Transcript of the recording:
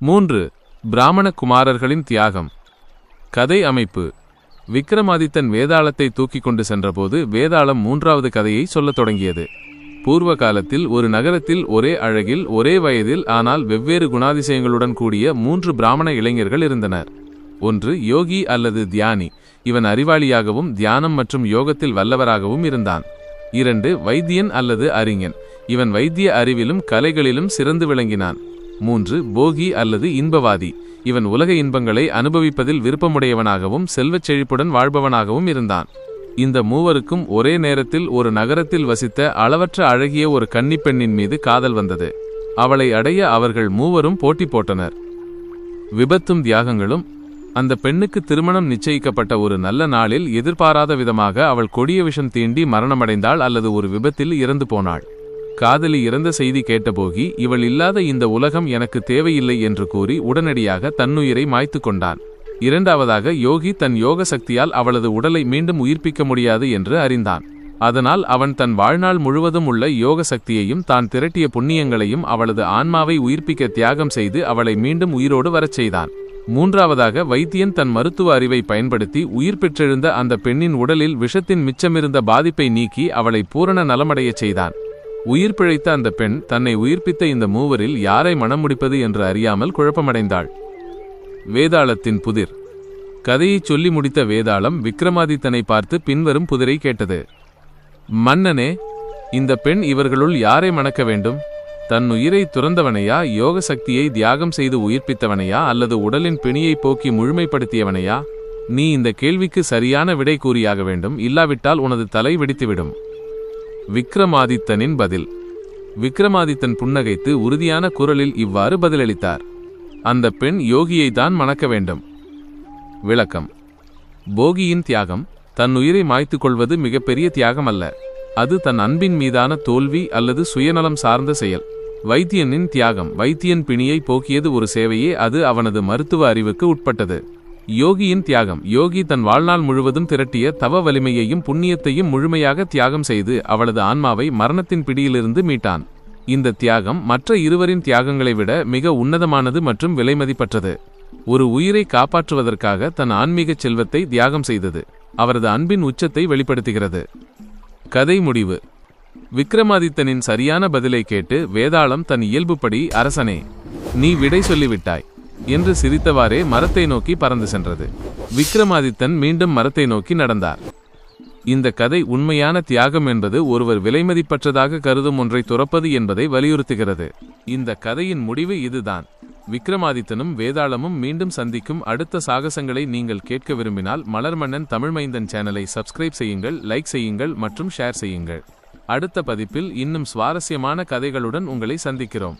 மூன்று பிராமண குமாரர்களின் தியாகம். கதை அமைப்பு. விக்ரமாதித்தன் வேதாளத்தை தூக்கிக் கொண்டு சென்றபோது வேதாளம் மூன்றாவது கதையை சொல்லத் தொடங்கியது. பூர்வ காலத்தில் ஒரு நகரத்தில் ஒரே அழகில் ஒரே வயதில் ஆனால் வெவ்வேறு குணாதிசயங்களுடன் கூடிய மூன்று பிராமண இளைஞர்கள் இருந்தனர். ஒன்று யோகி அல்லது தியானி. இவன் அறிவாளியாகவும் தியானம் மற்றும் யோகத்தில் வல்லவராகவும் இருந்தான். இரண்டு வைத்தியன் அல்லது அறிஞன். இவன் வைத்திய அறிவிலும் கலைகளிலும் சிறந்து விளங்கினான். மூன்று போகி அல்லது இன்பவாதி. இவன் உலக இன்பங்களை அனுபவிப்பதில் விருப்பமுடையவனாகவும் செல்வச் செழிப்புடன் வாழ்பவனாகவும் இருந்தான். இந்த மூவருக்கும் ஒரே நேரத்தில் ஒரு நகரத்தில் வசித்த அளவற்ற அழகிய ஒரு கன்னிப்பெண்ணின் மீது காதல் வந்தது. அவளை அடைய அவர்கள் மூவரும் போட்டி போட்டனர். விபத்தும் தியாகங்களும் அந்த பெண்ணுக்கு திருமணம் நிச்சயிக்கப்பட்ட ஒரு நல்ல நாளில் எதிர்பாராத விதமாக அவள் கொடிய விஷம் தீண்டி மரணமடைந்தாள் அல்லது ஒரு விபத்தில் இறந்து போனாள். காதலி இறந்த செய்தி கேட்டபோகி இவள் இல்லாத இந்த உலகம் எனக்கு தேவையில்லை என்று கூறி உடனடியாக தன்னுயிரை மாய்த்து கொண்டான் இரண்டாவதாக யோகி தன் யோக சக்தியால் அவளது உடலை மீண்டும் உயிர்ப்பிக்க முடியாது என்று அறிந்தான். அதனால் அவன் தன் வாழ்நாள் முழுவதும் உள்ள யோக சக்தியையும் தான் திரட்டிய புண்ணியங்களையும் அவளது ஆன்மாவை உயிர்ப்பிக்க தியாகம் செய்து அவளை மீண்டும் உயிரோடு வரச் செய்தான். மூன்றாவதாக வைத்தியன் தன் மருத்துவ அறிவை பயன்படுத்தி உயிர் பெற்றெழுந்த அந்த பெண்ணின் உடலில் விஷத்தின் மிச்சமிருந்த பாதிப்பை நீக்கி அவளை பூரண நலமடையச் செய்தான். உயிர் பிழைத்த அந்த பெண் தன்னை உயிர்ப்பித்த இந்த மூவரில் யாரை மணம் முடிப்பது என்று அறியாமல் குழப்பமடைந்தாள். வேதாளத்தின் புதிர். கதையைச் சொல்லி முடித்த வேதாளம் விக்ரமாதித்தனை பார்த்து பின்வரும் புதிரை கேட்டது. மன்னனே இந்த பெண் இவர்களுள் யாரை மணக்க வேண்டும்? தன் உயிரை துறந்தவனையா யோக சக்தியை தியாகம் செய்து உயிர்ப்பித்தவனையா அல்லது உடலின் பிணியை போக்கி முழுமைப்படுத்தியவனையா? நீ இந்த கேள்விக்கு சரியான விடை கூறியாக வேண்டும் இல்லாவிட்டால் உனது தலை வெடித்துவிடும். விக்ரமாதித்தனின் பதில். விக்ரமாதித்தன் புன்னகைத்து உறுதியான குரலில் இவ்வாறு பதிலளித்தார். அந்த பெண் யோகியை தான் மணக்க வேண்டும். விளக்கம். போகியின் தியாகம் தன் உயிரை மாய்த்துக் கொள்வது மிகப்பெரிய தியாகம் அல்ல அது தன் அன்பின் மீதான தோல்வி அல்லது சுயநலம் சார்ந்த செயல். வைத்தியனின் தியாகம் வைத்தியன் பிணியை போக்கியது ஒரு சேவையே அது அவனது மருத்துவ அறிவுக்கு உட்பட்டது. யோகியின் தியாகம். யோகி தன் வாழ்நாள் முழுவதும் திரட்டிய தவ வலிமையையும் புண்ணியத்தையும் முழுமையாக தியாகம் செய்து அவளது ஆன்மாவை மரணத்தின் பிடியிலிருந்து மீட்டான். இந்த தியாகம் மற்ற இருவரின் தியாகங்களை விட மிக உன்னதமானது மற்றும் விலைமதிப்பற்றது. ஒரு உயிரை காப்பாற்றுவதற்காக தன் ஆன்மீக செல்வத்தை தியாகம் செய்தது. அவரது அன்பின் உச்சத்தை வெளிப்படுத்துகிறது. கதை முடிவு. விக்ரமாதித்தனின் சரியான பதிலை கேட்டு வேதாளம் தன் இயல்புப்படி அரசனே நீ விடை சொல்லிவிட்டாய். என்று சிரித்தவாறே மரத்தை நோக்கி பறந்து சென்றது. விக்ரமாதித்தன் மீண்டும் மரத்தை நோக்கி நடந்தார். இந்த கதை உண்மையான தியாகம் என்பது ஒருவர் விலைமதிப்பற்றதாக கருதும் ஒன்றை துறப்பது என்பதை வலியுறுத்துகிறது. இந்த கதையின் முடிவு இதுதான். விக்ரமாதித்தனும் வேதாளமும் மீண்டும் சந்திக்கும் அடுத்த சாகசங்களை நீங்கள் கேட்க விரும்பினால் மலர்மன்னன் தமிழ்மைந்தன் சேனலை சப்ஸ்கிரைப் செய்யுங்கள் லைக் செய்யுங்கள் மற்றும் ஷேர் செய்யுங்கள். அடுத்த பதிப்பில் இன்னும் சுவாரஸ்யமான கதைகளுடன் உங்களை சந்திக்கிறோம்.